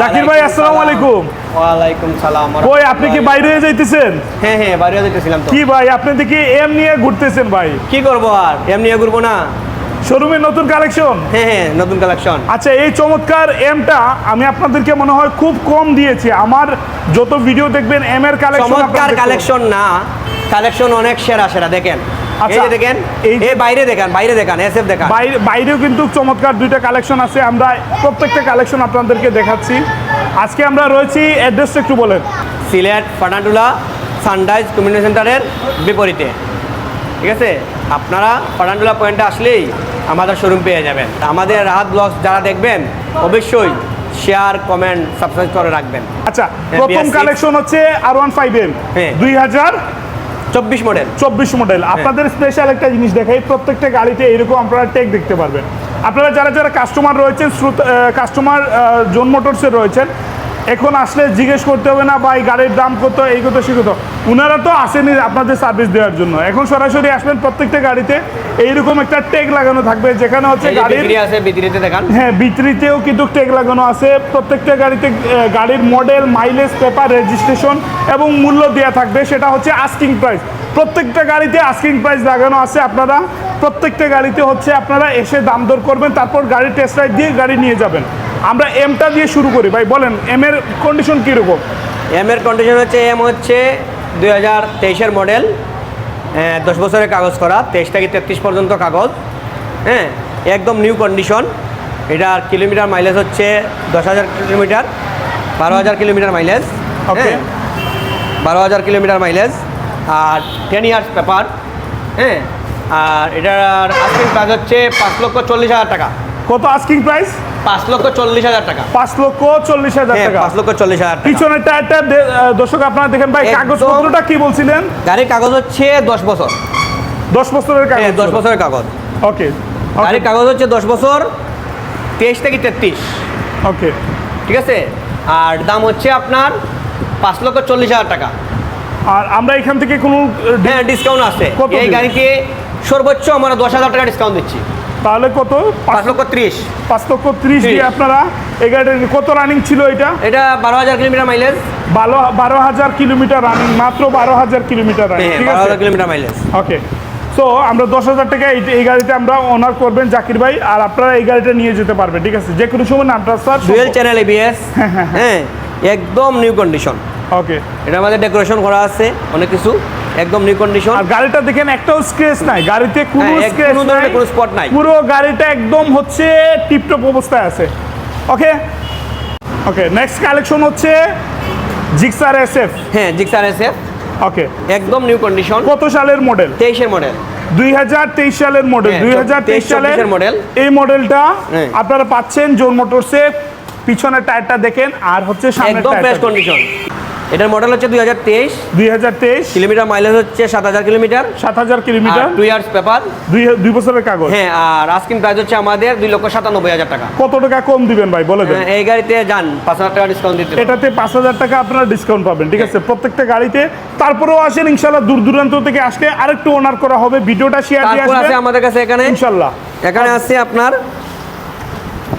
জাকির ভাই আসসালামু আলাইকুম। ওয়ালাইকুম সালাম কই আপনি কি বাইরে যাইতেছেন? হ্যাঁ হ্যাঁ বাইরে যাইতেছিলাম তো। কি ভাই আপনি দেখি এম নিয়ে ঘুরতেছেন ভাই? কি করব আর? এম নিয়ে ঘুরবো না। শোরুমে নতুন কালেকশন? হ্যাঁ হ্যাঁ নতুন কালেকশন। আচ্ছা এই চমৎকার এমটা আমি আপনাদেরকে মনে হয় খুব কম দিয়েছি। আমার যত ভিডিও দেখবেন এম এর কালেকশন চমৎকার কালেকশন না। কালেকশন অনেক সেরা সেরা দেখেন। এই আচ্ছা, যে দেখেন এই- এই বাইরে দেখেন বাইরে দেখান এসএফ দেখান। বাইরেও কিন্তু চমৎকার দুইটা কালেকশন আছে আমরা প্রত্যেকটা কালেকশন আপনাদেরকে দেখাচ্ছি। আজকে আমরা রয়েছি অ্যাড্রেসটা একটু বলেন। সিলেট ফাটান্ডুলা সানরাইজ কমিউনিটি সেন্টারের বিপরীতে। ঠিক আছে? আপনারা ফাটান্ডুলা পয়েন্টে আসলেই আমাদের শোরুম পেয়ে যাবেন। আমাদের রাহাত ব্লগস যারা দেখবেন অবশ্যই শেয়ার কমেন্ট সাবস্ক্রাইব করে রাখবেন। আচ্ছা হ্যাঁ, প্রথম কালেকশন হচ্ছে আর ওয়ান ফাইভ এম। দুই হাজার চব্বিশ মডেল চব্বিশ মডেল হ্যাঁ। আপনাদের স্পেশাল একটা জিনিস দেখাই প্রত্যেকটা গাড়িতে এরকম আপনারা টেক দেখতে পারবেন। আপনারা যারা যারা কাস্টমার রয়েছেন কাস্টমার জোন মোটরসের রয়েছেন এখন আসলে জিজ্ঞেস করতে হবে না বা এই গাড়ির দাম কত এই কত সে কত। ওনারা তো আসেনি আপনাদের সার্ভিস দেওয়ার জন্য। এখন সরাসরি আসবেন প্রত্যেকটা গাড়িতে। এইরকম একটা টেক লাগানো থাকবে যেখানে হচ্ছে গাড়ির হ্যাঁ বিক্রিতেও কিন্তু টেক লাগানো আছে। প্রত্যেকটা গাড়িতে গাড়ির মডেল মাইলেজ পেপার রেজিস্ট্রেশন এবং মূল্য দেওয়া থাকবে। সেটা হচ্ছে আস্কিং প্রাইস প্রত্যেকটা গাড়িতে আস্কিং প্রাইস লাগানো আছে আপনারা। প্রত্যেকটা গাড়িতে হচ্ছে আপনারা এসে দাম দর করবেন তারপর গাড়ির টেস্ট রাইড দিয়ে গাড়ি নিয়ে যাবেন। আমরা এমটা দিয়ে শুরু করি। ভাই বলেন এম এর কন্ডিশন কীরকম? এম এর কন্ডিশন হচ্ছে এম হচ্ছে দুই হাজার তেইশের মডেল দশ বছরের কাগজ করা তেইশ থেকে তেত্রিশ পর্যন্ত কাগজ। হ্যাঁ একদম নিউ কন্ডিশন এটার কিলোমিটার মাইলেজ হচ্ছে দশ হাজার কিলোমিটার বারো হাজার কিলোমিটার মাইলেজ Okay. বারো হাজার কিলোমিটার মাইলেজ আর টেন ইয়ার্স পেপার হ্যাঁ আর এটার আস্কিং প্রাইস হচ্ছে পাঁচ লক্ষ চল্লিশ হাজার টাকা। কত আস্কিং প্রাইস পাঁচ লক্ষ চল্লিশ হাজার টাকা। পাঁচ লক্ষ চল্লিশ হাজার হ্যাঁ টাকা। পাঁচ লক্ষ চল্লিশ হাজার টাকা। পিছনের টায়ারটা দে- দর্শক আপনারা দেখেন ভাই একদম- কাগজপত্রটা কি বলছিলেন? গাড়ির কাগজ হচ্ছে দশ বছর। দশ বছরের কাগজ। হ্যাঁ দশ বছরের কাগজ। ওকে গাড়ির কাগজ হচ্ছে দশ বছর তেইশ থেকে তেত্রিশ। ওকে ঠিক আছে? আর দাম হচ্ছে আপনার পাঁচ লক্ষ চল্লিশ হাজার টাকা। আর আমরা এখান থেকে কোনো হ্যাঁ ডিসকাউন্ট আছে। কত এই? গাড়িতে সর্বোচ্চ আমরা দশ হাজার টাকা ডিসকাউন্ট দিচ্ছি। তাহলে কত? পাঁচ লক্ষ ত্রিশ। পাঁচ লক্ষ ত্রিশ দিয়ে আপনারা এই গাড়ির কত রানিং ছিল এটা? এটা বারো হাজার কিলোমিটার মাইলেজ বারো বারো হাজার কিলোমিটার রানিং মাত্র বারো হাজার কিলোমিটার রানিং হ্যাঁ ঠিক আছে? কিলোমিটার মাইলেজ ওকে সো আমরা দশ হাজার টাকা এই গাড়িতে আমরা অনার করবেন জাকির ভাই আর আপনারা এই গাড়িটা নিয়ে যেতে পারবেন ঠিক আছে? যে কোনো সময় নামটা স্যার ডুয়েল চ্যানেল এবিএস হ্যাঁ একদম নিউ কন্ডিশন ওকে এটা আমাদের ডেকোরেশন করা আছে অনেক কিছু। একদম নিউ কন্ডিশন আর গাড়িটা দেখেন একটাও স্ক্রেচ নাই। গাড়িতে কোনো এক- কোনো ধরনের কোনো spot নাই। পুরো গাড়িটা একদম হচ্ছে টিপটপ অবস্থায় আছে। ওকে ওকে নেক্সট কালেকশন হচ্ছে জিক্সার এসএফ হ্যাঁ জিক্সার এসে ওকে একদম নিউ কন্ডিশন কত সালের মডেল তেইশের মডেল দুই হাজার তেইশ সালের মডেল হ্যাঁ, দুই হাজার তেইশ সালের মডেল এই মডেলটা হ্যাঁ। আপনারা পাচ্ছেন জোন মোটরসে পিছনের টায়ারটা দেখেন আর হচ্ছে সামনের একদম ফ্রেশ কন্ডিশন এটার মডেল হচ্ছে দুই হাজার তেইশ। দুই হাজার তেইশ। কিলোমিটার মাইলেজ হচ্ছে সাত হাজার কিলোমিটার। সাত হাজার কিলোমিটার। টু ইয়ার্স পেপার দুই দুই বছরের কাগজ। হ্যাঁ আর আস্কিং প্রাইস হচ্ছে আমাদের দুই লক্ষ সাতানব্বই হাজার টাকা। কত টাকা কম দিবেন ভাই? বলে দেন। হ্যাঁ, এই গাড়িতে যান পাঁচ হাজার টাকা ডিসকাউন্ট দিতে এটাতে পাঁচ হাজার টাকা আপনারা ডিসকাউন্ট পাবেন ঠিক আছে? প্রত্যেকটা গাড়িতে। তারপরেও আসেন ইনশাল্লাহ দূর দূরান্ত থেকে আসলে আরেকটু অনার করা হবে। ভিডিওটা শেয়ার দিয়ে তারপর আছে আমাদের কাছে এখানে। ইনশাল্লাহ এখানে আছে আপনার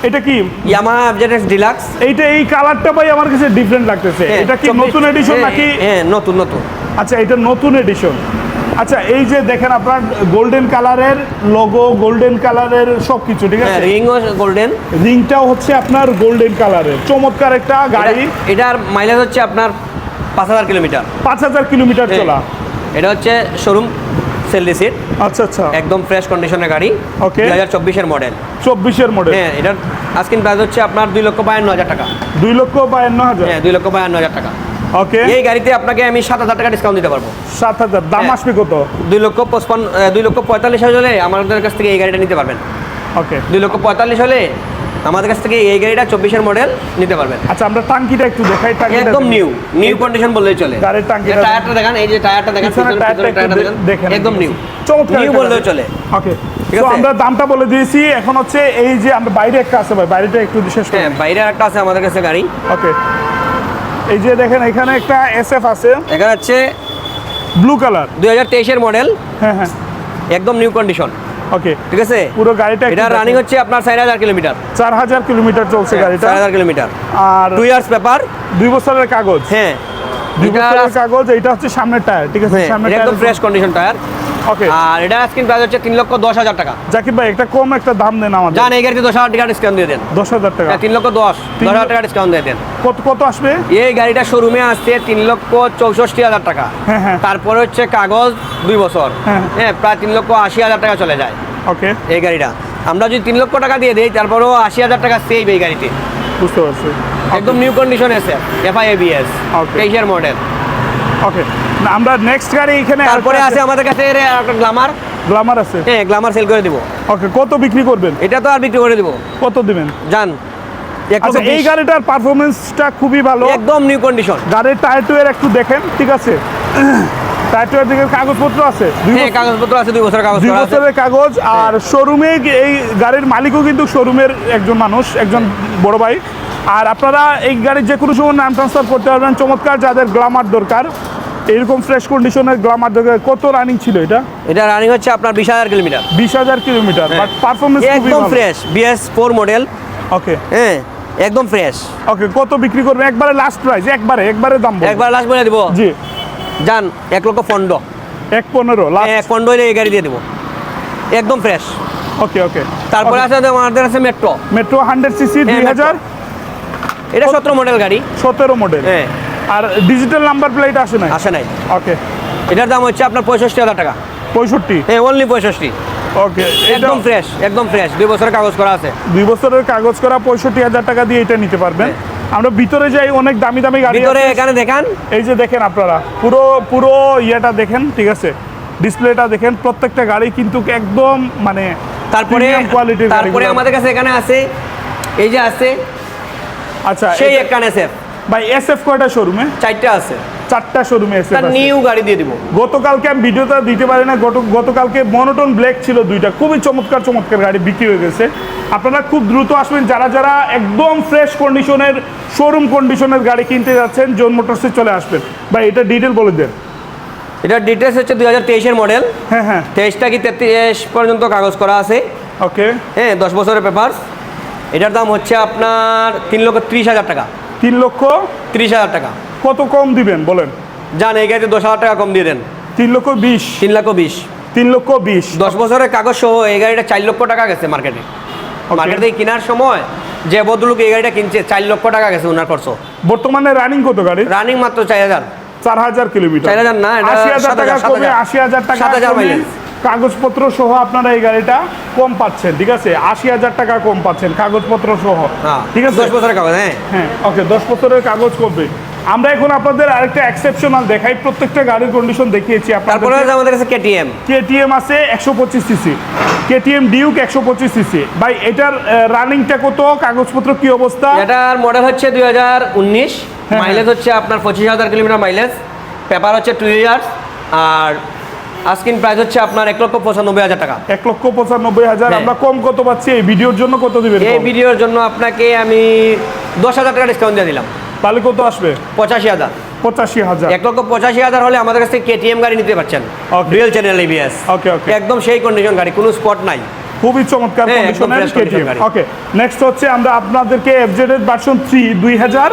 এটা কি? ইয়ামাহা এফজেডএক্স ডিলাক্স এইটা এই কালারটা ভাই আমার কাছে ডিফারেন্ট লাগতেছে। এটা কি নতুন এডিশন নাকি? হ্যাঁ নতুন নতুন। আচ্ছা এটা নতুন এডিশন আচ্ছা এই যে দেখেন আপনার গোল্ডেন কালারের লোগো গোল্ডেন কালারের সব কিছু ঠিক হ্যাঁ আছে রিংও গোল্ডেন রিংটাও হচ্ছে আপনার গোল্ডেন কালারের চমৎকার একটা গাড়ি। এটার মাইলেজ হচ্ছে আপনার পাঁচ হাজার কিলোমিটার। পাঁচ হাজার কিলোমিটার চলা। এটা হচ্ছে শোরুম সেল রিসিট আচ্ছা আচ্ছা। একদম ফ্রেশ কন্ডিশনের গাড়ি। Okay. দুই হাজার চব্বিশের মডেল চব্বিশের মডেল হ্যাঁ এটার আস্কিং প্রাইস হচ্ছে আপনার দুই লক্ষ বায়ান্ন হাজার টাকা। দুই লক্ষ বায়ান্ন হাজার। হ্যাঁ দুই লক্ষ বায়ান্ন হাজার টাকা। ওকে এই গাড়িতে আপনাকে আমি সাত হাজার টাকা ডিসকাউন্ট দিতে পারব। সাত হাজার। দাম হ্যাঁ। আসবে কত? দুই লক্ষ পঁচপান্ন দুই লক্ষ পঁয়তাল্লিশ হাজার হলে আমাদের কাছ থেকে এই গাড়িটা নিতে পারবেন। ওকে দুই লক্ষ পঁয়তাল্লিশ হলে আমাদের কাছ থেকে এই গাড়িটা চব্বিশের মডেল নিতে পারবেন। আচ্ছা আমরা টাঙ্কিটা একটু দেখাই টাঙ্কিটা একদম নিউ নিউ কন্ডিশন বললেই চলে। গাড়ির টাঙ্কিটা এই টায়ারটা দেখেন এই যে টায়ারটা দেখেন টায়ারটা দেখেন। একদম নিউ চমৎকার নিউ গাড়ি। চলে। ওকে তো আমরা দামটা বলে দিয়েছি। এখন হচ্ছে এই যে আমরা বাইরে একটা আছে ভাই বাইরেটা একটু বিশেষ করে। হ্যাঁ বাইরে একটা আছে আমাদের কাছে গাড়ি। ওকে এই যে দেখেন এখানে একটা এসএফ আছে। এখানে হচ্ছে ব্লু কালার দুই হাজার তেইশের মডেল হ্যাঁ হ্যাঁ। একদম নিউ কন্ডিশন ওকে ঠিক আছে? পুরো গাড়িটা এটা রানিং হচ্ছে আপনার চার হাজার কিলোমিটার চার হাজার কিলোমিটার চলছে গাড়িটা। চার হাজার কিলোমিটার আর টু ইয়ার্স পেপার দুই বছরের কাগজ। হ্যাঁ। দুই বছরের কাগজ এটা হচ্ছে সামনের টায়ার ঠিক আছে? হ্যাঁ, সামনের একদম ফ্রেশ কন্ডিশন টায়ার আর এটা স্ক্রিন প্রাইস হচ্ছে তিন লক্ষ দশ হাজার টাকা। জাকির ভাই একটা কম একটা দাম দেন আমাদের। যান এই গাড়িতে দশ হাজার টাকা ডিসকাউন্ট দিয়ে দেন। দশ হাজার টাকা। হ্যাঁ, তিন লক্ষ দশ দশ হাজার টাকা ডিসকাউন্ট দিয়ে দেন। কত কত আসবে? এই গাড়িটা শোরুমে আসছে তিন লক্ষ চৌষট্টি হাজার টাকা। হ্যাঁ, হ্যাঁ। তারপরে হচ্ছে কাগজ দুই বছর। হ্যাঁ। প্রায় তিন লক্ষ আশি হাজার টাকা চলে যায়। ওকে এই গাড়িটা। আমরা যদি তিন লক্ষ টাকা দিয়ে দিই তারপরেও আশি হাজার টাকা সেভ এই গাড়িতে। বুঝতে পারছি। একদম নিউ কন্ডিশন আছে এফআই এবিএস Okay. তেইশের মডেল ওকে আমরা নেক্সট গাড়ি এখানে তারপরে আছে আমাদের কাছে এর একটা গ্লামার গ্লামার আছে? হ্যাঁ গ্লামার সেল করে দিব। ওকে কত বিক্রি করবেন? এটা তো আর বিক্রি করে দিব। কত দিবেন? এক আচ্ছা এই গাড়িটার পারফরমেন্সটা খুবই ভালো। একদম নিউ কন্ডিশন গাড়ির টায়ার টুয়ের একটু দেখেন ঠিক আছে? টায়ার টুয়ের দিকে কাগজপত্র আছে? হ্যাঁ কাগজপত্র আছে দুই বছরের কাগজ দুই বছরের কাগজ আর শোরুমে এই গাড়ির মালিকও কিন্তু শোরুমের একজন মানুষ একজন বড় ভাই। আর আপনারা এই গাড়ির যে কোনো সময় নাম ট্রান্সফার করতে পারবেন। চমৎকার যাদের গ্লামার দরকার। এরকম ফ্রেশ কন্ডিশনের গ্লামার কত রানিং ছিল এটা? এটা রানিং হচ্ছে আপনার বিশ হাজার কিলোমিটার বিশ হাজার কিলোমিটার বাট পারফরমেন্স একদম fresh BS four model okay হ্যাঁ একদম ফ্রেশ ওকে কত বিক্রি করবেন একবারে লাস্ট প্রাইস একবারে একবারে দাম। একবার লাস্ট বলে দিব। জি। যান এক লক্ষ ফন্ড এক পনেরো লাস্ট এক ফন্ড হলে এই গাড়ি দিয়ে দেবো। একদম ফ্রেশ ওকে ওকে তারপরে আছে আমাদের আছে মেট্রো মেট্রো হান্ড্রেড সিসি হ্যাঁ, দুই হাজার। এটা সতেরো মডেল গাড়ি। সতেরো মডেল হ্যাঁ। আর ডিজিটাল নাম্বার প্লেট আসে না আসে নাই। ওকে এটার দাম হচ্ছে আপনার পঁয়ষট্টি হাজার টাকা। পঁয়ষট্টি? হ্যাঁ অনলি পঁয়ষট্টি। ওকে একদম ফ্রেশ একদম ফ্রেশ দুই বছরের কাগজ করা আছে। দুই বছরের কাগজ করা পঁয়ষট্টি হাজার টাকা দিয়ে এটা নিতে পারবেন। আমরা ভিতরে যাই অনেক দামি দামি গাড়ি ভিতরে এখানে দেখান। এই যে দেখেন আপনারা পুরো পুরো ইয়েটা দেখেন ঠিক আছে? ডিসপ্লেটা দেখেন প্রত্যেকটা গাড়ি কিন্তু একদম মানে তারপরে কোয়ালিটির তারপরে আমাদের কাছে এখানে আছে এই যে আছে আচ্ছা সেই এক কানে সেফ ভাই এসএফ কয়টা শোরুমে চারটা আছে। চারটা শোরুমে এসএফ তার নিউ গাড়ি দিয়ে দিব। গতকালকে আমি ভিডিওটা দিতে পারি না গতকালকে মনোটন ব্ল্যাক ছিল দুইটা খুবই চমৎকার চমৎকার গাড়ি বিক্রি হয়ে গেছে। আপনারা খুব দ্রুত আসবেন যারা যারা একদম ফ্রেশ কন্ডিশনের শোরুম কন্ডিশনের গাড়ি কিনতে যাচ্ছেন জোন মোটরসে চলে আসবেন। ভাই এটা ডিটেল বলে দেন। এটার ডিটেলস হচ্ছে দুই হাজার তেইশের মডেল হ্যাঁ হ্যাঁ। তেইশটা কি তেত্রিশ পর্যন্ত কাগজ করা আছে। ওকে হ্যাঁ দশ বছরের পেপার এটার দাম হচ্ছে আপনার তিন লক্ষ ত্রিশ হাজার টাকা। তিন লক্ষ ত্রিশ হাজার টাকা। কত কম দিবেন বলেন? যান এই গাড়িতে দশ হাজার টাকা কম দিয়ে দেন। তিন লক্ষ বিশ। তিন লক্ষ বিশ। তিন লক্ষ বিশ। দশ বছরের কাগজ সহ এই গাড়িটা চার লক্ষ টাকা গেছে মার্কেটে মার্কেট কেনার সময় যে ভদ্রলোক এই গাড়িটা কিনছে চার লক্ষ টাকা গেছে ওনার খরচ। বর্তমানে রানিং কত গাড়ি রানিং মাত্র চার হাজার। চার হাজার কিলোমিটার। চার হাজার না, আশি হাজার টাকা কমে আশি হাজার টাকা সাত হাজার মাইলেজ। কাগজপত্র সহ আপনারা এই গাড়িটা কম পাচ্ছেন ঠিক আছে? আশি হাজার টাকা কম পাচ্ছেন কাগজপত্র সহ। হ্যাঁ ঠিক আছে? দশ বছরের কাগজ হ্যাঁ। হ্যাঁ ওকে দশ বছরের কাগজ করবে আমরা এখন আপনাদের আরেকটা এক্সেপশনাল দেখাই প্রত্যেকটা গাড়ির কন্ডিশন দেখিয়েছি তারপরে আমাদের কাছে কেটিএম কেটিএম আছে একশো পঁচিশ সিসি কেটিএম ডিউক একশো পঁচিশ সিসি ভাই এটার রানিংটা কত? কাগজপত্র কি অবস্থা? এটার মডেল হচ্ছে দুই হাজার উনিশ হ্যাঁ, মাইলেজ হচ্ছে আপনার পঁচিশ হাজার কিলোমিটার মাইলেজ পেপার হচ্ছে টু ইয়ার্স আর আস্কিন প্রাইস হচ্ছে আপনার এক লক্ষ পঁচানব্বই হাজার টাকা। এক লক্ষ পঁচানব্বই হাজার হ্যাঁ। আমরা কম কত পাচ্ছি? এই ভিডিওর জন্য কত দিবেন এই ভিডিওর জন্য আপনাকে আমি দশ হাজার টাকা ডিসকাউন্ট দিয়ে দিলাম। তাহলে কত আসবে? পঁচাশি হাজার। পঁচাশি হাজার। এক লক্ষ পঁচাশি হাজার হলে আমাদের কাছ থেকে কেটিএম গাড়ি নিতে পারছেন. Real channel ABS okay okay একদম সেই কন্ডিশন গাড়ি কোনো স্পট নাই। খুবই চমৎকার কন্ডিশনের কেটিএম ওকে নেক্সট হচ্ছে আমরা আপনাদেরকে এফজেড ভার্সন থ্রি দুই হাজার।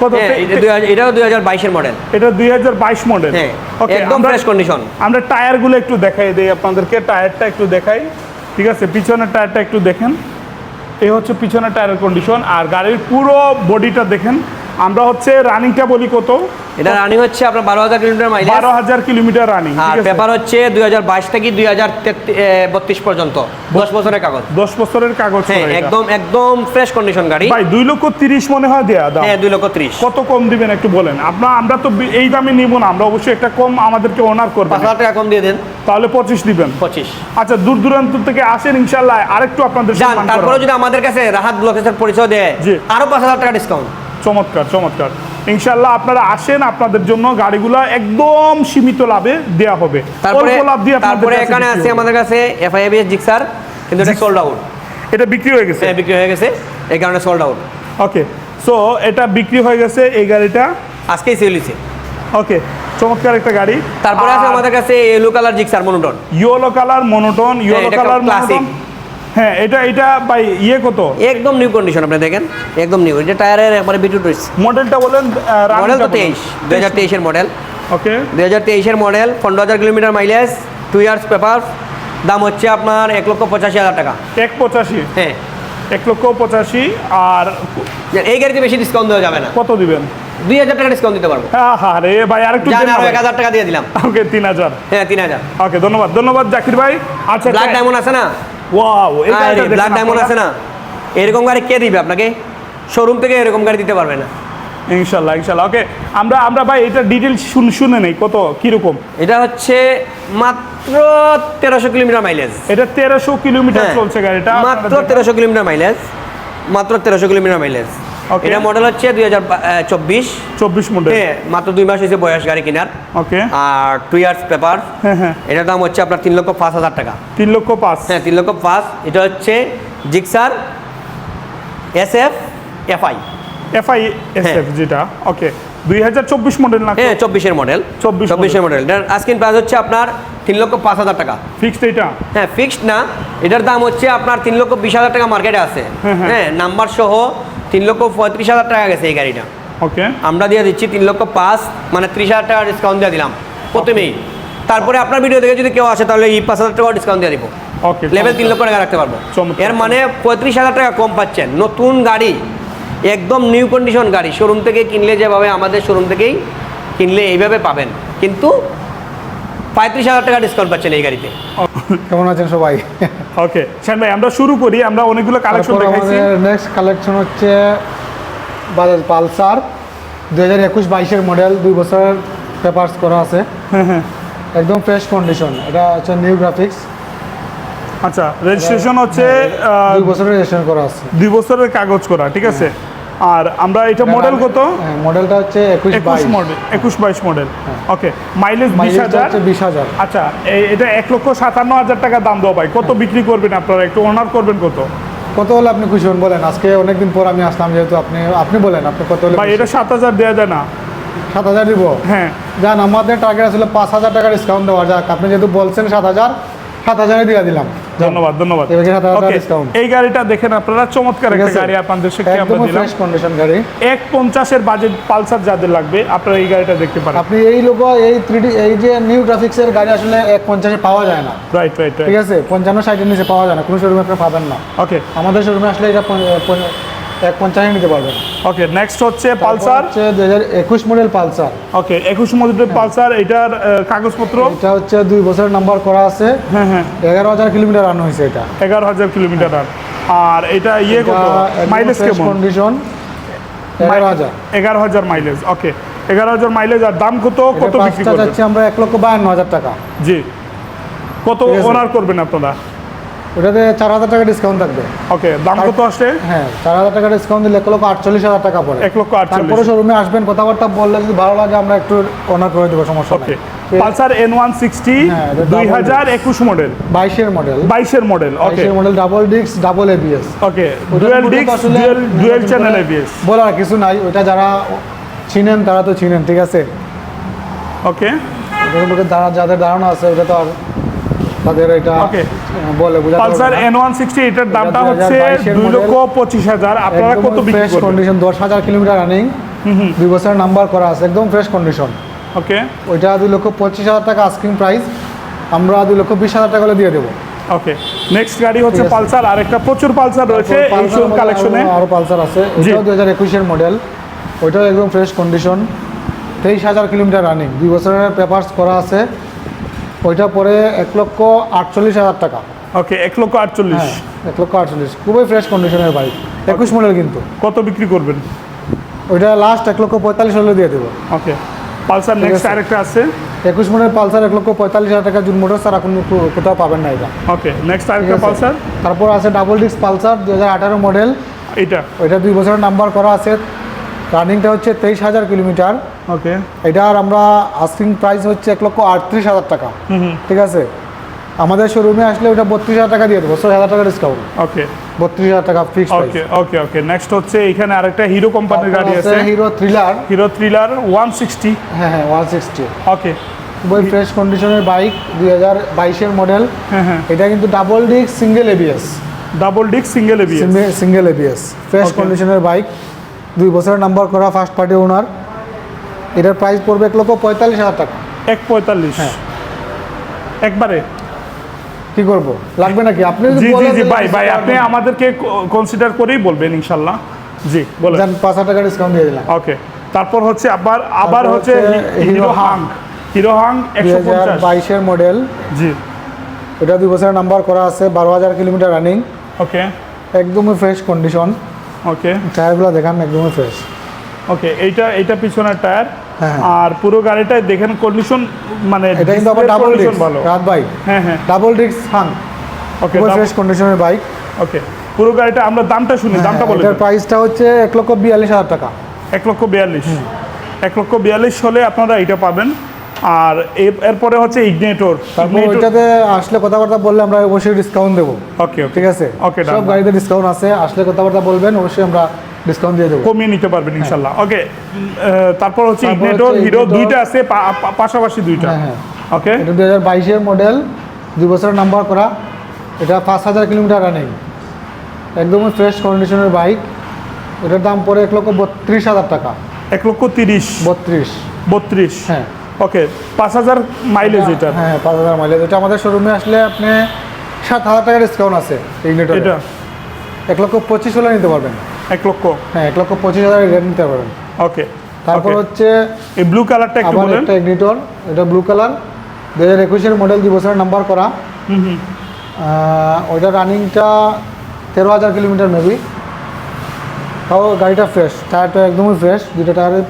কত? হ্যাঁ এটা দুই হাজার- এটাও দুই হাজার বাইশের মডেল এটা দুই হাজার বাইশ মডেল হ্যাঁ ওকে একদম আমরা ফ্রেশ কন্ডিশন আমরা টায়ারগুলো একটু দেখাই দেই আপনাদেরকে টায়ারটা একটু দেখাই। ঠিক আছে পিছনের টায়ারটা একটু দেখেন। এই হচ্ছে পিছনের টায়ারের কন্ডিশন আর গাড়ির পুরো বডিটা দেখেন। আমরা হচ্ছে রানিংটা বলি কত? এটা রানিং হচ্ছে আপনার বারো হাজার কিলোমিটার মাইলেজ বারো হাজার কিলোমিটার রানিং আর পেপার হচ্ছে দুই হাজার বাইশ থেকে দুই হাজার বত্রিশ পর্যন্ত। দশ বছরের কাগজ। দশ বছরের কাগজ হ্যাঁ একদম একদম ফ্রেশ কন্ডিশন গাড়ি। ভাই দুই লক্ষ তিরিশ মনে হয় দেয়া দাম। হ্যাঁ দুই লক্ষ ত্রিশ। কত কম দিবেন একটু বলেন। আপনার আমরা তো এই দামে নিব না আমরা অবশ্যই একটা কম আমাদেরকে অনার করবেন। পাঁচ হাজার টাকা কম দিয়ে দেন। তাহলে পঁচিশ দিবেন। পঁচিশ। আচ্ছা দূর দূরান্ত থেকে আসেন ইনশাল্লাহ আরেকটু আপনাদের তারপরে যদি আমাদের কাছে রাহাত ব্লকের পরিচয় দেয় জি। আরও পাঁচ হাজার টাকা ডিসকাউন্ট চমৎকার চমৎকার। ইনশাল্লাহ আপনারা আসেন আপনাদের জন্য গাড়িগুলো একদম সীমিত লাভে দেয়া হবে। তারপরে অল্প লাভ দিয়ে তারপরে এখানে আছে আমাদের কাছে এফআইএবিএস জিক্সার কিন্তু এটা সোল্ড আউট এটা বিক্রি হয়ে গেছে। হ্যাঁ বিক্রি হয়ে গেছে। এই কারণে সোল্ড আউট ওকে সো এটা বিক্রি হয়ে গেছে এই গাড়িটা। আজকেই সেল হয়েছে। ওকে চমৎকার একটা গাড়ি। তারপরে আছে আমাদের কাছে yellow colour Gixxer monotone yellow colour monotone yellow colour classic। হ্যাঁ এটা এটা ভাই ইয়ে কত? একদম নিউ কন্ডিশন আপনি দেখেন একদম নিউ এটা টায়ারের একবারে বিটুট রয়েছে। মডেলটা বলেন মডেল তো তেইশ দুই হাজার তেইশের মডেল ওকে দুই হাজার তেইশের মডেল পনেরো হাজার kilometre mileage two years paper দাম হচ্ছে আপনার এক লক্ষ পঁচাশি হাজার টাকা। এক পঁচাশি? হ্যাঁ। এক লক্ষ পঁচাশি আর এই গাড়িতে বেশি ডিসকাউন্ট দেওয়া যাবে না। কত দিবেন? দুই হাজার টাকা ডিসকাউন্ট দিতে পারব। হ্যাঁ রে ভাই আর একটু এক হাজার টাকা দিয়ে দিলাম। ওকে তিন হাজার। হ্যাঁ তিন হাজার। ওকে ধন্যবাদ ধন্যবাদ জাকির ভাই। আচ্ছা ব্ল্যাক ডায়মন্ড আছে না? ওয়াও ব্ল্যাক ডায়মন্ড আছে না? এরকম গাড়ি কে দিবে আপনাকে? শোরুম থেকে এরকম গাড়ি দিতে পারবে না। ইনশাল্লাহ ইনশাল্লাহ। ওকে আমরা আমরা ভাই এটা ডিটেল শুনে নেই কত কীরকম? এটা হচ্ছে মাত্র তেরোশো কিলোমিটার মাইলেজ এটা তেরোশো কিলোমিটার হ্যাঁ, চলছে গাড়িটা মাত্র তেরোশো কিলোমিটার মাইলেজ মাত্র তেরোশো কিলোমিটার মাইলেজ. এটা মডেল হচ্ছে দুই হাজার চব্বিশ। চব্বিশ মডেল হ্যাঁ মাত্র দুই মাস হয়েছে বয়স গাড়ি কেনার। ওকে আর টু ইয়ার্স পেপার হ্যাঁ হ্যাঁ। এটার দাম হচ্ছে আপনার তিন লক্ষ পাঁচ হাজার টাকা। তিন লক্ষ পাঁচ। হ্যাঁ তিন লক্ষ পাঁচ। এটা হচ্ছে Gixxer S F FI. FI S F যেটা। ওকে দুই হাজার চব্বিশ মডেল না? হ্যাঁ চব্বিশের মডেল 24 চব্বিশের মডেল এটার আজকিন প্রাইস হচ্ছে আপনার তিন লক্ষ পাঁচ হাজার টাকা। ফিক্সড এটা? হ্যাঁ ফিক্সড না। এটার দাম হচ্ছে আপনার তিন লক্ষ বিশ হাজার টাকা মার্কেটে আছে। হ্যাঁ, হ্যাঁ। হ্যাঁ নাম্বার সহ তিন লক্ষ পঁয়ত্রিশ হাজার টাকা গেছে এই গাড়িটা। ওকে। আমরা দিয়ে দিচ্ছি তিন লক্ষ পাঁচ মানে ত্রিশ হাজার টাকা ডিসকাউন্ট দিয়ে দিলাম। প্রথমেই। তারপরে আপনার ভিডিও দেখে যদি কেউ আসে তাহলে এই পাঁচ হাজার টাকা ডিসকাউন্ট দিয়ে দিব। ওকে লেভেল তিন লক্ষ টাকা রাখতে পারব। এর মানে পঁয়ত্রিশ হাজার টাকা কম পাচ্ছেন। নতুন গাড়ি একদম নিউ কন্ডিশন গাড়ি শোরুম থেকে কিনলে যেভাবে আমাদের শোরুম থেকেই কিনলে এইভাবে পাবেন। কিন্তু পঁয়ত্রিশ হাজার টাকা ডিসকাউন্ট পাচ্ছেন এই গাড়িতে। কেমন আছেন সবাই? ওকে শান ভাই আমরা শুরু করি আমরা অনেকগুলো কালেকশন দেখাইছি। আমাদের নেক্সট কালেকশন হচ্ছে বাজাজ পালসার দু হাজার একুশ বাইশের মডেল দুই বছরের পেপার্স করা আছে। একদম ফ্রেশ কন্ডিশন এটা হচ্ছে নিউ গ্রাফিক্স আচ্ছা রেজিস্ট্রেশন হচ্ছে দুই বছরের রেজিস্ট্রেশন করা আছে। দুই বছরের কাগজ করা ঠিক আছে? আর আমরা এটা মডেল কত? হ্যাঁ, মডেলটা হচ্ছে একুশ মডেল একুশ বাইশ মডেল ওকে মাইলেজ বিশ হাজার। বিশ হাজার। আচ্ছা এই- এটা এক লক্ষ সাতান্ন হাজার টাকা দাম দেওয়া ভাই। কত বিক্রি করবেন আপনারা? একটু অনার করবেন কত? কত হলে আপনি খুশি হন বলেন? আজকে অনেকদিন পর আমি আসলাম যেহেতু আপনি আপনি বলেন আপনি কত হলে ভাই এটা সাত হাজার দেওয়া যায় না। সাত হাজার দিব? হ্যাঁ। যান আমাদের টার্গেট আসলে পাঁচ হাজার টাকা ডিসকাউন্ট দেওয়া যাক। আপনি যেহেতু বলছেন সাত হাজার সাত হাজারে দিয়ে দিলাম। ধন্যবাদ ধন্যবাদ। এই গাড়িটা দেখেন আপনারা চমৎকার একটা গাড়ি আপনাদের সাথে আমরা দিলাম। ফ্রেশ কন্ডিশন গাড়ি। এক পঞ্চাশের বাজেট পালসার যাদের লাগবে আপনারা এই গাড়িটা দেখতে পারেন। আপনি এই লোক এই থ্রি এই যে নিউ গ্রাফিক্সের গাড়ি আসলে এক পঞ্চাশে পাওয়া যায় না। রাইট রাইট ঠিক আছে? পঞ্চান্ন ষাটের নিচে পাওয়া যায় না কোনো শোরুমে আপনি পাবেন না। ওকে আমাদের শোরুমে আসলে এটা এক পঞ্চাশে নিতে পারবেন ওকে নেক্সট হচ্ছে পালসার। হচ্ছে দু হাজার একুশ মডেল পালসার। ওকে একুশ মডেলের পালসার এটার কাগজপত্র? এটা হচ্ছে দুই বছরের নাম্বার করা আছে। হ্যাঁ হ্যাঁ। এগারো হাজার কিলোমিটার রান হয়েছে এটা। এগারো হাজার কিলোমিটার আর আর এটা ইয়ে কত? মাইলেজ কেমন? কন্ডিশন এগারো হাজার। এগারো হাজার মাইলেজ ওকে এগারো হাজার মাইলেজ আর দাম কত? কত বিক্রি করবেন? আমরা এক লক্ষ বায়ান্ন হাজার টাকা। জি। কত। অনার করবেন আপনারা? ওটাতে চার হাজার টাকা ডিসকাউন্ট থাকবে। ওকে দাম কত আসে হ্যাঁ চার হাজার টাকা ডিসকাউন্ট দিলে এক লক্ষ আটচল্লিশ হাজার টাকা পড়ে। এক লক্ষ আটচল্লিশ। তারপরে শোরুমে আসবেন কথাবার্তা বললে যদি ভালো লাগে আমরা একটু অনার করে দেবো সমস্যা ওকে নেই পালসার এন ওয়ান সিক্সটি দুই হাজার একুশ মডেল বাইশের মডেল বাইশের model okay model double disc double ABS okay dual disc dual dual channel ABS বলার কিছু নাই ওইটা যারা চিনেন তারা তো চিনেন ঠিক আছে? ওকে যাদের ধারণা আছে ওটা তো আর তাদের এটা. বলে বোঝাতে পালসার এন ওয়ান সিক্সটি এটার দামটা হচ্ছে 2022 দুই লক্ষ পঁচিশ হাজার। আপনারা কত বিক্রি ফ্রেশ কন্ডিশন দশ হাজার কিলোমিটার রানিং দুই বছরের নাম্বার করা আছে একদম ফ্রেশ কন্ডিশন ওকে ওইটা দুই লক্ষ পঁচিশ হাজার টাকা আস্কিং প্রাইস আমরা দুই লক্ষ বিশ হাজার টাকা দিয়ে দেবো। ওকে নেক্সট গাড়ি হচ্ছে পালসার আর একটা প্রচুর পালসার রয়েছে এই শোরুম কালেকশনে আরো- পালসার আছে। ওইটাও দুই হাজার একুশের মডেল ওইটাও একদম ফ্রেশ কন্ডিশন তেইশ হাজার কিলোমিটার রানিং দুই বছরের পেপার্স করা আছে। ওইটা পরে এক লক্ষ আটচল্লিশ হাজার টাকা। ওকে এক লক্ষ আটচল্লিশ। হ্যাঁ এক লক্ষ আটচল্লিশ। খুবই ফ্রেশ কন্ডিশনের বাইক একুশ মডেল কিন্তু। কত বিক্রি করবেন? ওইটা লাস্ট এক লক্ষ পঁয়তাল্লিশ হলে দিয়ে দেবো। ওকে পালসার নেক্সট আছে। আরেকটা আছে? একুশ মডেল পালসার এক লক্ষ পঁয়তাল্লিশ হাজার টাকা জুন মোটর স্যার এখন কোথাও পাবেন না এটা ওকে নেক্সট আরেকটা পালসার? তারপর আছে ডাবল ডিস্ক পালসার দু হাজার আঠারো মডেল এইটা। ওইটা দুই বছরের নাম্বার করা আছে। রানিংটা হচ্ছে তেইশ হাজার কিলোমিটার। ওকে এটার আমরা আস্কিং প্রাইস হচ্ছে এক লক্ষ আটত্রিশ হাজার টাকা। ঠিক আছে? আমাদের শোরুমে আসলে ওটা বত্রিশ হাজার টাকা দিয়ে দেবো ছয় হাজার টাকা ডিসকাউন্ট ওকে বত্রিশ হাজার টাকা ফিক্স ওকে ওকে ওকে নেক্সট হচ্ছে এখানে আরেকটা হিরো কোম্পানির গাড়ি আছে। Hero Thriller Hero Thriller one sixty হ্যাঁ হ্যাঁ ওয়ান সিক্সটি ওকে খুবই ফ্রেশ কন্ডিশনের বাইক দুই হাজার বাইশের মডেল হ্যাঁ হ্যাঁ। এটা কিন্তু double disc single ABS double disc single ABS single ABS fresh কন্ডিশনের বাইক দুই বছরের নাম্বার করা ফার্স্ট পার্টি ওনার এটার প্রাইস পড়বে এক লক্ষ পঁয়তাল্লিশ হাজার টাকা। এক পঁয়তাল্লিশ। হ্যাঁ। একবারে? কি করব? লাগবে নাকি? আপনি জি জি জি ভাই ভাই আপনি আমাদেরকে কনসিডার করেই বলবেন ইনশাল্লাহ। জি বলেন। পাঁচ হাজার টাকা ডিসকাউন্ট দিয়ে দিলাম। ওকে তারপর হচ্ছে আবার আবার হচ্ছে হিরো হাং হিরো হাং দুই একশো হাজার বাইশের মডেল জি। এটা দুই বছরের নাম্বার করা আছে বারো হাজার কিলোমিটার রানিং ওকে একদমই ফ্রেশ কন্ডিশন ওকে টায়ারগুলো দেখান একদমই ফ্রেশ ওকে এইটা এইটা পিছনের টায়ার। হ্যাঁ। আর পুরো গাড়িটা দেখেন কন্ডিশন মানে এটা কিন্তু আবার ডাবল ডিস্ক ভালো। রাত বাইক হ্যাঁ হ্যাঁ। ডাবল ডিস্ক হাং ওকে ফ্রেশ কন্ডিশনের বাইক ওকে পুরো গাড়িটা আমরা দামটা শুনি দামটা বলে হ্যাঁ, এটার প্রাইসটা হচ্ছে এক লক্ষ বিয়াল্লিশ হাজার টাকা। এক লক্ষ বিয়াল্লিশ। এক লক্ষ বিয়াল্লিশ হলে আপনারা এটা পাবেন। আর এরপরে হচ্ছে ইগনেটর তারপর ওইটাতে আসলে কথাবার্তা বললে আমরা অবশ্যই ডিসকাউন্ট দেবো। ওকে ওকে ঠিক আছে? ওকে সব গাড়িতে ডিসকাউন্ট আছে। আসলে কথাবার্তা বলবেন অবশ্যই আমরা ডিসকাউন্ট দিয়ে দেবো। কমিয়ে নিতে পারবেন ইনশাল্লাহ। ওকে তারপর হচ্ছে ইগনেটর হিরো দুইটা আছে পাশাপাশি দুইটা। হ্যাঁ, হ্যাঁ। ওকে এটা দু হাজার বাইশের মডেল দুই বছরের নাম্বার করা। এটা পাঁচ হাজার কিলোমিটার রানিং একদমই ফ্রেশ কন্ডিশনের বাইক এটার দাম পড়ে এক লক্ষ বত্রিশ হাজার টাকা। এক লক্ষ তিরিশ। বত্রিশ। বত্রিশ? হ্যাঁ। ওকে পাঁচ হাজার মাইলেজ এটা হ্যাঁ পাঁচ হাজার মাইলেজ এটা আমাদের শোরুমে আসলে আপনি সাত হাজার টাকা ডিসকাউন্ট আছে ইগনিটর এটা। এক লক্ষ পঁচিশ হলে নিতে পারবেন। এক লক্ষ? হ্যাঁ এক লক্ষ পঁচিশ হাজার রেট নিতে পারবেন ওকে তারপর হচ্ছে এই ব্লু কালারটা একটু বলেন। একটা ইগনিটর এটা ব্লু কালার দু হাজার একুশের মডেল দুই বছরের নাম্বার করা। ওইটা রানিংটা তেরো হাজার কিলোমিটার মেবি তাও গাড়িটা ফ্রেশ টায়ারটা একদমই ফ্রেশ দুটো টায়ারের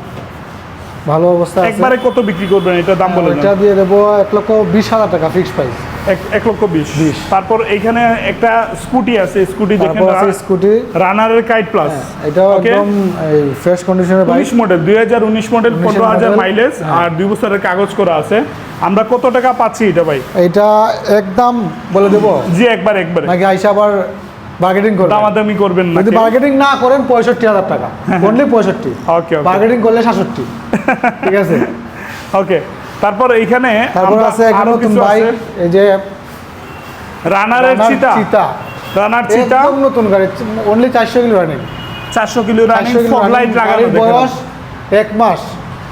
ভালো অবস্থা একবারে কত বিক্রি করবেন? এটা দাম বলে ওইটা দিয়ে দেবো এক লক্ষ বিশ হাজার টাকা ফিক্স প্রাইস এক লক্ষ বিশ। তারপর এইখানে একটা স্কুটি আছে স্কুটি দেখেন স্কুটি। রানারের কাইট প্লাস Okay. একদম এই ফ্রেশ কন্ডিশনের বাইক উনিশ মডেল দুই হাজার উনিশ মডেল 19 পনেরো হাজার মাইলেজ। আর দুই বছরের কাগজ করা আছে। আমরা কত টাকা পাচ্ছি এটা ভাই? এইটা একদম বলে দেবো? জি একবার একবারে। নাকি আইসা আবার বার্গেটিং করবেন দামাদামি করবেন না যদি বার্গেটিং না করেন পঁয়ষট্টি হাজার টাকা। অনলি পঁয়ষট্টি। ওকে ওকে বার্গেটিং করলে সাতষট্টি। ঠিক আছে? ওকে তারপর এইখানে তারপর আছে এখানে নতুন কিছু বাইক এই যে রানারের চিতা চিতা রানার চিতা একদম নতুন গাড়ি অনলি চারশো কিলো রানিং চারশো কিলো রানিং ফগ লাইট লাগানো বয়স এক মাস।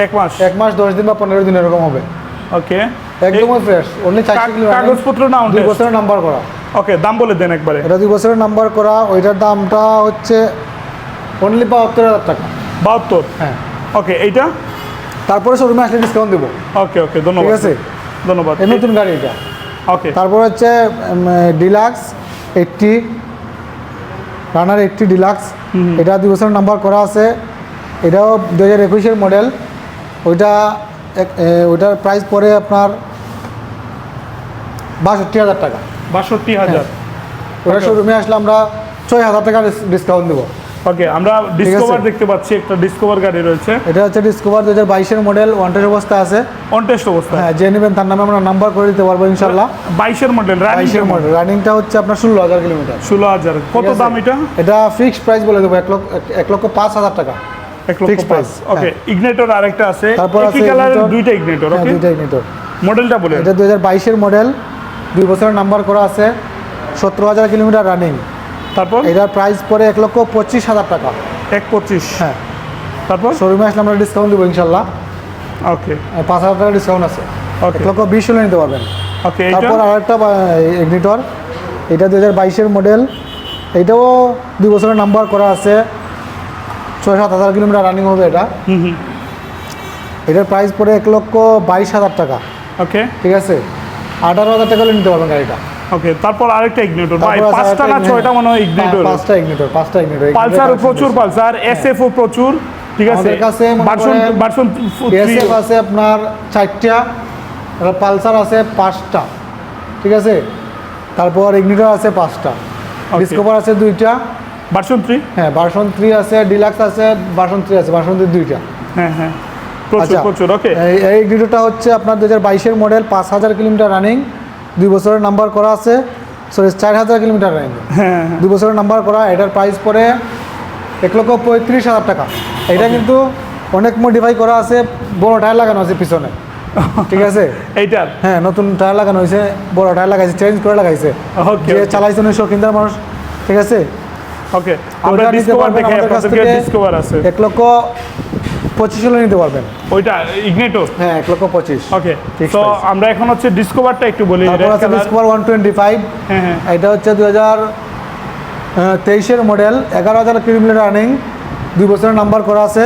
এক মাস। এক মাস দশ দিন বা পনেরো দিন এরকম হবে। ওকে ফ্রেশ অনলি চারশো কিলো কাগজপত্র না দুই বছরের নাম্বার করা। ওকে দাম বলে দেন একবারে। এটা দুই বছরের নাম্বার করা ওইটার দামটা হচ্ছে অনলি বাহাত্তর হাজার টাকা। বাহাত্তর? হ্যাঁ। ওকে এইটা? তারপরে শোরুমে আসলে ডিসকাউন্ট দেবো। ওকে ওকে ধন্যবাদ। ঠিক আছে? ধন্যবাদ। এই নতুন গাড়ি এটা। ওকে তারপর হচ্ছে deluxe eighty runner eighty deluxe এটা দুই বছরের নাম্বার করা আছে। এটাও দু হাজার একুশের মডেল ওইটা ওইটার প্রাইস পড়ে আপনার বাষট্টি হাজার টাকা। বাষট্টি হাজার। ওটা শোরুমে আসলে আমরা ছয় হাজার টাকা ডিসকাউন্ট দেবো। ওকে আমরা ডিসকভার দেখতে পাচ্ছি একটা ডিসকভার গাড়ি রয়েছে। এটা হচ্ছে ডিসকভার দু হাজার বাইশের মডেল ওয়ান্টেজ অবস্থা আছে। অনটেস্ট অবস্থা। হ্যাঁ যে নেবেন তার নামে আমরা নাম্বার করে দিতে পারব ইনশাল্লাহ বাইশের মডেল রানিং বাইশের মডেল রানিংটা হচ্ছে আপনার ষোলো হাজার কিলোমিটার ষোলো হাজার। কত দাম এটা? এটা ফিক্সড প্রাইস বলে দেবো এক লক্ষ এক- লক্ষ পাঁচ হাজার টাকা। এক লক্ষ Fixed ওকে ইগনেটর আরেকটা আছে। তারপর একই আছে কালারের দুইটা ইগনেটর হ্যাঁ ওকে দুইটা ইগনিটর মডেলটা বলে এটা দু হাজার বাইশের মডেল দুই বছরের নাম্বার করা আছে সতেরো হাজার কিলোমিটার রানিং তারপর? এটার প্রাইস পরে এক লক্ষ পঁচিশ হাজার টাকা। এক পঁচিশ। হ্যাঁ। তারপর? শোরুমে আসলে আমরা ডিসকাউন্ট দেবো ইনশাল্লাহ। ওকে। পাঁচ হাজার টাকা ডিসকাউন্ট আছে। ওকে। এক লক্ষ বিশ হলে নিতে পারবেন। ওকে তারপর আর একটা ইগনিটর এটা দু হাজার বাইশের মডেল এটাও দুই বছরের নাম্বার করা আছে। ছয় সাত হাজার কিলোমিটার রানিং হবে এটা। হুম হুম। এটার প্রাইস পড়ে এক লক্ষ বাইশ হাজার টাকা। ওকে। ঠিক আছে? আঠারো হাজার টাকা হলে নিতে পারবেন গাড়িটা। ওকে তারপর আরেকটা ইগনেটর ভাই পাঁচটা না ছয়টা মনে হয় হ্যাঁ, ইগনেটর পাঁচটা ইগনিটর পাঁচটা ইগনিটর পালসার প্রচুর পালসার এসএফও প্রচুর ঠিক আছে? কাছে ভার্সন ভার্সন এসএফ আছে আপনার চারটা পালসার আছে পাঁচটা ঠিক আছে? তারপর ইগনিটর আছে পাঁচটা ডিসকভার আছে দুইটা। ভার্সন থ্রি হ্যাঁ ভার্সন থ্রি আছে ডিলাক্স আছে ভার্সন থ্রি আছে ভার্সন থ্রি দুইটা। হ্যাঁ হ্যাঁ। প্রচুর আচ্ছা প্রচুর ওকে এই এই ইগনিটরটা হচ্ছে আপনার দু হাজার বাইশের মডেল পাঁচ হাজার কিলোমিটার রানিং দুই বছরের নাম্বার করা আছে সরি চার হাজার কিলোমিটার রানিং হ্যাঁ দুই বছরের নাম্বার করা এটার প্রাইস পড়ে এক লক্ষ পঁয়ত্রিশ হাজার টাকা। এটা কিন্তু অনেক মডিফাই করা আছে বড় টায়ার লাগানো আছে পিছনে। ঠিক আছে? এইটার? হ্যাঁ নতুন টায়ার লাগানো হয়েছে বড় টায়ার লাগাইছে চেঞ্জ করে লাগাইছে। যে চালাইছে উনিশশো কিনতে মানুষ। ঠিক আছে? ওকে আমরা ডিসকভার দেখে আমাদের কাছ থেকে ডিসকভার আছে। এক লক্ষ পঁচিশ হলে নিতে পারবেন। ওইটা ইগনেটর হ্যাঁ এক লক্ষ পঁচিশ। ওকে তো আমরা এখন হচ্ছে ডিসকভারটা একটু বলি তারপর আছে ডিসকভার ওয়ান টোয়েন্টি ফাইভ হ্যাঁ এটা হচ্ছে দু হাজার তেইশের মডেল এগারো হাজার কিলোমিটার রানিং দুই বছরের নাম্বার করা আছে।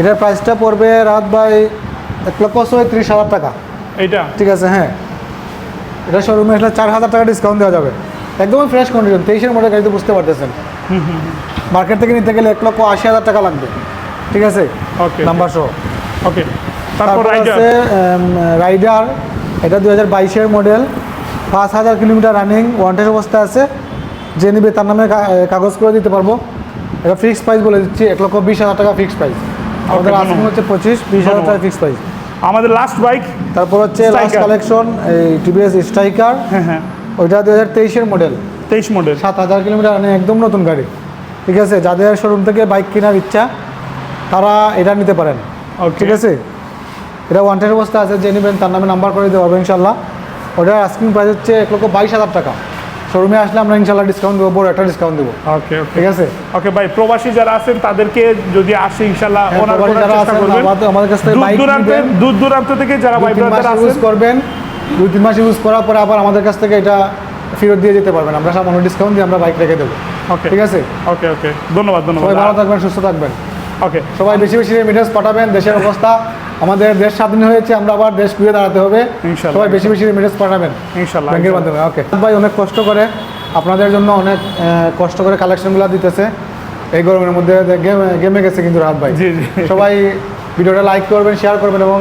এটার প্রাইসটা পড়বে রাত বাই এক লক্ষ ত্রিশ হাজার টাকা। এইটা? ঠিক আছে হ্যাঁ। এটা শোরুমে আসলে চার হাজার টাকা ডিসকাউন্ট দেওয়া যাবে। একদমই ফ্রেশ কন্ডিশন তেইশের মডেল গাড়িতে বুঝতে পারতেছেন। মার্কেট থেকে নিতে গেলে এক লক্ষ আশি হাজার টাকা লাগবে। ঠিক আছে? Okay. নাম্বার সহ ওকে তারপর আছে রাইডার এটা দু হাজার বাইশের মডেল পাঁচ হাজার কিলোমিটার রানিং ওয়ান্টেড অবস্থা আছে। যে নিবে তার নামে কাগজ করে দিতে পারব। এটা ফিক্সড প্রাইস বলে দিচ্ছি এক লক্ষ বিশ হাজার টাকা ফিক্সড প্রাইস আমাদের। আসন হচ্ছে পঁচিশ বিশ হাজার টাকা ফিক্সড প্রাইস আমাদের লাস্ট বাইক তারপর হচ্ছে লাস্ট কালেকশন এই টিভিএস স্ট্রাইকার হ্যাঁ হ্যাঁ। ওইটা দু হাজার তেইশের মডেল তেইশ মডেল সাত হাজার কিলোমিটার রানিং একদম নতুন গাড়ি। ঠিক আছে? যাদের শোরুম থেকে বাইক কেনার ইচ্ছা তারা এটা নিতে পারেন। ওকে ঠিক আছে? এটা ওয়ান্টেড অবস্থা আছে যে নেবেন তার নামে নাম্বার করে দিতে পারব ইনশাল্লাহ ওটার আস্কিং প্রাইস হচ্ছে এক লক্ষ বাইশ হাজার টাকা। শোরুমে আসলে আমরা ইনশাল্লাহ ডিসকাউন্ট দেবো বড় একটা ডিসকাউন্ট দেবো। ওকে ঠিক আছে? ওকে ভাই প্রবাসী যারা আছেন তাদেরকে যদি আসে ইনশাল্লাহ হ্যাঁ, ওনার যারা আছেন, আমাদের- কাছ থেকে দূর বাইক দূরান্তে দূর দূরান্ত থেকে যারা তিন ইউজ করবেন। দুই তিন মাস ইউজ করার পরে আবার আমাদের কাছ থেকে এটা ফেরত দিয়ে যেতে পারবেন। আমরা সব সামান্য ডিসকাউন্ট দিয়ে আমরা বাইক রেখে দেবো। ওকে ঠিক আছে? ওকে ওকে ধন্যবাদ ধন্যবাদ। ভালো থাকবেন সুস্থ থাকবেন। ওকে সবাই বেশি বেশি রেমিটেন্স পাঠাবেন দেশের অবস্থা। আমাদের দেশ স্বাধীন হয়েছে আমরা আবার দেশ ঘুরে দাঁড়াতে হবে। সবাই বেশি বেশি রেমিটেন্স পাঠাবেন। ইনশাল্লাহ ব্যাংকের মাধ্যমে ওকে ভাই অনেক কষ্ট করে আপনাদের জন্য অনেক কষ্ট করে কালেকশনগুলো দিতেছে। এই গরমের মধ্যে গেমে গেমে গেছে কিন্তু রাত ভাই। জি, জি। সবাই ভিডিওটা লাইক করবেন শেয়ার করবেন এবং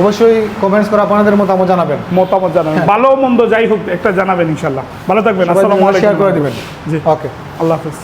অবশ্যই কমেন্টস করে আপনাদের মতামত জানাবেন। মতামত জানাবেন। ভালো মন্দ যাই হোক একটা জানাবেন ইনশাল্লাহ। ভালো থাকবেন আসসালামু আলাইকুম। শেয়ার করে দিবেন। জি। ওকে আল্লাহ হাফিজ।